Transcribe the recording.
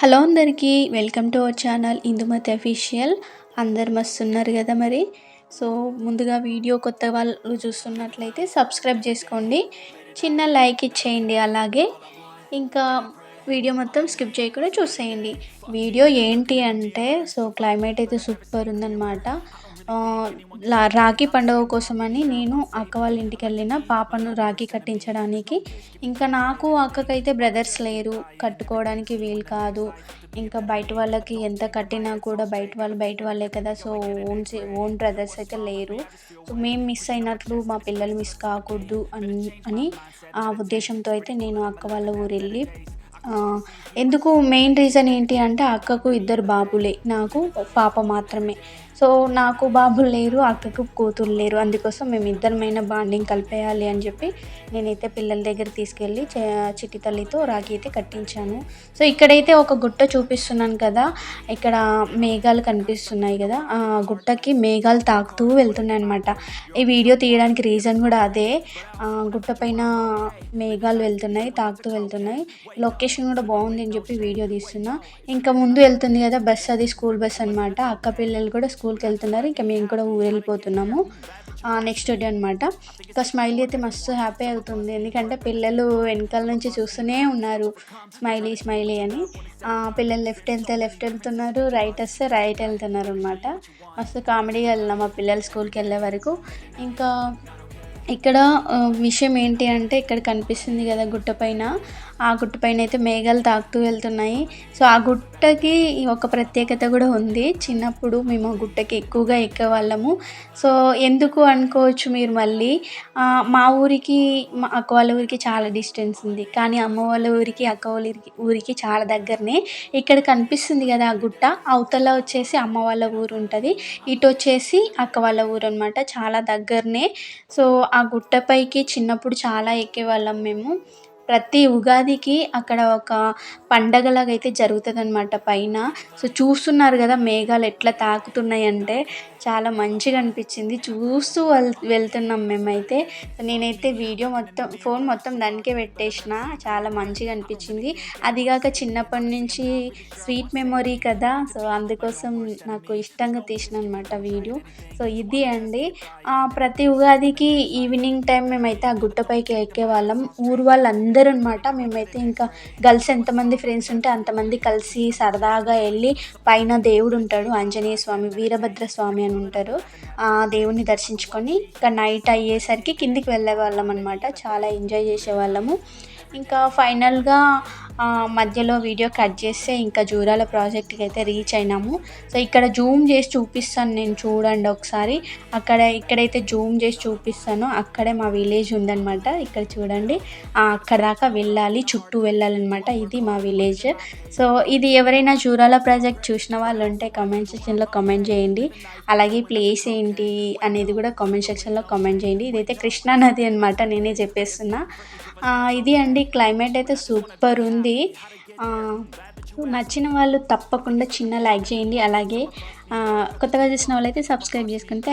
Hello అందరికీ welcome to our channel Indumathi official. అందరు మస్తు ఉన్నారు కదా మరి? సో ముందుగా వీడియో కొత్త వాళ్ళు చూస్తున్నట్లయితే సబ్స్క్రైబ్ చేసుకోండి చిన్న లైక్ ఇచ్చేయండి అలాగే. ఇంకా వీడియో మొత్తం స్కిప్ చేయకుండా చూసేయండి. వీడియో ఏంటి అంటే సో క్లైమేట్ అయితే సూపర్ ఉందన్నమాట. రాఖీ పండుగ కోసమని నేను అక్క వాళ్ళ ఇంటికి వెళ్ళిన పాపను రాఖీ కట్టించడానికి. ఇంకా నాకు అక్కకైతే బ్రదర్స్ లేరు కట్టుకోవడానికి వీలు కాదు. ఇంకా బయట వాళ్ళకి ఎంత కట్టినా కూడా బయట వాళ్ళు బయట వాళ్ళే కదా సో ఓన్ ఓన్ బ్రదర్స్ అయితే లేరు. సో మేము మిస్ అయినట్లు మా పిల్లలు మిస్ కాకూడదు అని అని ఆ ఉద్దేశంతో అయితే నేను అక్క వాళ్ళ ఊరు వెళ్ళి ఎందుకు మెయిన్ రీజన్ ఏంటి అంటే అక్కకు ఇద్దరు బాబులే నాకు పాప మాత్రమే. సో నాకు బాబులు లేరు అక్కకు కూతురు లేరు అందుకోసం మేము ఇద్దరమైన బాండింగ్ కలిపేయాలి అని చెప్పి నేనైతే పిల్లల దగ్గర తీసుకెళ్ళి చిట్టి తల్లితో రాఖీ అయితే కట్టించాను. సో ఇక్కడైతే ఒక గుట్ట చూపిస్తున్నాను కదా ఇక్కడ మేఘాలు కనిపిస్తున్నాయి కదా ఆ గుట్టకి మేఘాలు తాకుతూ వెళ్తున్నాయి అనమాట ఈ వీడియో తీయడానికి రీజన్ కూడా అదే గుట్ట పైన మేఘాలు వెళ్తున్నాయి తాకుతూ వెళ్తున్నాయి. లొకేషన్ కూడా బాగుంది అని చెప్పి వీడియో తీస్తున్నా. ఇంకా ముందు వెళ్తుంది కదా బస్ అది స్కూల్ బస్ అనమాట అక్క పిల్లలు కూడా స్కూల్కి వెళ్తున్నారు. ఇంకా మేము కూడా ఊరు వెళ్ళిపోతున్నాము. నెక్స్ట్ డే అనమాట ఇంకా స్మైలీ అయితే మస్తు హ్యాపీ అవుతుంది. ఎందుకంటే పిల్లలు వెనకాల నుంచి చూస్తూనే ఉన్నారు. స్మైలీ స్మైలీ అని. పిల్లలు లెఫ్ట్ వెళ్తే లెఫ్ట్ వెళ్తున్నారు. రైట్ వస్తే రైట్ వెళ్తున్నారు అనమాట మస్తు కామెడీగా వెళ్ళినాం మా పిల్లలు స్కూల్కి వెళ్ళే వరకు. ఇంకా ఇక్కడ విషయం ఏంటి అంటే ఇక్కడ కనిపిస్తుంది కదా గుట్ట పైన. ఆ గుట్ట పైన అయితే మేఘాలు తాకుతూ వెళ్తున్నాయి. సో ఆ గుట్ గుట్టకి ఒక ప్రత్యేకత కూడా ఉంది. చిన్నప్పుడు మేము ఆ గుట్టకి ఎక్కువగా ఎక్కేవాళ్ళము. సో ఎందుకు అనుకోవచ్చు మీరు మళ్ళీ? మా ఊరికి మా అక్క వాళ్ళ ఊరికి చాలా డిస్టెన్స్ ఉంది. కానీ అమ్మ వాళ్ళ ఊరికి అక్క వాళ్ళ ఊరికి చాలా దగ్గరనే ఇక్కడ కనిపిస్తుంది కదా ఆ గుట్ట. అవతల వచ్చేసి అమ్మ వాళ్ళ ఊరు ఉంటుంది. ఇటు వచ్చేసి అక్క వాళ్ళ ఊరు అనమాట చాలా దగ్గరనే. సో ఆ గుట్టపైకి చిన్నప్పుడు చాలా ఎక్కేవాళ్ళం మేము. ప్రతి ఉగాదికి అక్కడ ఒక పండగలాగా అయితే జరుగుతుంది అనమాట పైన. సో చూస్తున్నారు కదా మేఘాలు ఎట్లా తాకుతున్నాయి అంటే చాలా మంచిగా అనిపించింది. చూస్తూ వెల్ వెళ్తున్నాం మేమైతే. నేనైతే వీడియో మొత్తం ఫోన్ మొత్తం దానికే పెట్టేసిన. చాలా మంచిగా అనిపించింది. అదిగాక చిన్నప్పటి నుంచి స్వీట్ మెమొరీ కదా. సో అందుకోసం నాకు ఇష్టంగా తీసిన అనమాట వీడియో. సో ఇది అండి. ప్రతి ఉగాదికి ఈవినింగ్ టైం మేమైతే ఆ గుట్టపైకి ఎక్కే వాళ్ళం ఊరు వాళ్ళందరూ అనమాట మేమైతే ఇంకా గర్ల్స్ ఎంతమంది ఫ్రెండ్స్ ఉంటే అంతమంది కలిసి సరదాగా వెళ్ళి పైన దేవుడు ఉంటాడు ఆంజనేయ స్వామి వీరభద్ర స్వామి అని ఉంటారు. ఆ దేవుణ్ణి దర్శించుకొని ఇంకా నైట్ అయ్యేసరికి కిందికి వెళ్ళే వాళ్ళం అనమాట చాలా ఎంజాయ్ చేసేవాళ్ళము. ఇంకా ఫైనల్గా మధ్యలో వీడియో కట్ చేస్తే ఇంకా జూరాల ప్రాజెక్ట్కి అయితే రీచ్ అయినాము. సో ఇక్కడ జూమ్ చేసి చూపిస్తాను నేను చూడండి ఒకసారి. అక్కడ ఇక్కడైతే జూమ్ చేసి చూపిస్తాను. అక్కడే మా విలేజ్ ఉందన్నమాట. ఇక్కడ చూడండి. అక్కడ దాకా వెళ్ళాలి చుట్టూ వెళ్ళాలన్నమాట. ఇది మా విలేజ్. సో ఇది ఎవరైనా జూరాల ప్రాజెక్ట్ చూసిన వాళ్ళు ఉంటే కామెంట్ సెక్షన్లో కమెంట్ చేయండి. అలాగే ప్లేస్ ఏంటి అనేది కూడా కామెంట్ సెక్షన్లో కామెంట్ చేయండి. ఇదైతే కృష్ణా నది అనమాట నేనే చెప్పేస్తున్నా. ఇది అండి క్లైమేట్ అయితే సూపర్ ఉంది. నచ్చిన వాళ్ళు తప్పకుండా చిన్న లైక్ చేయండి. అలాగే కొత్తగా చూసిన వాళ్ళైతే సబ్స్క్రైబ్ చేసుకుంటే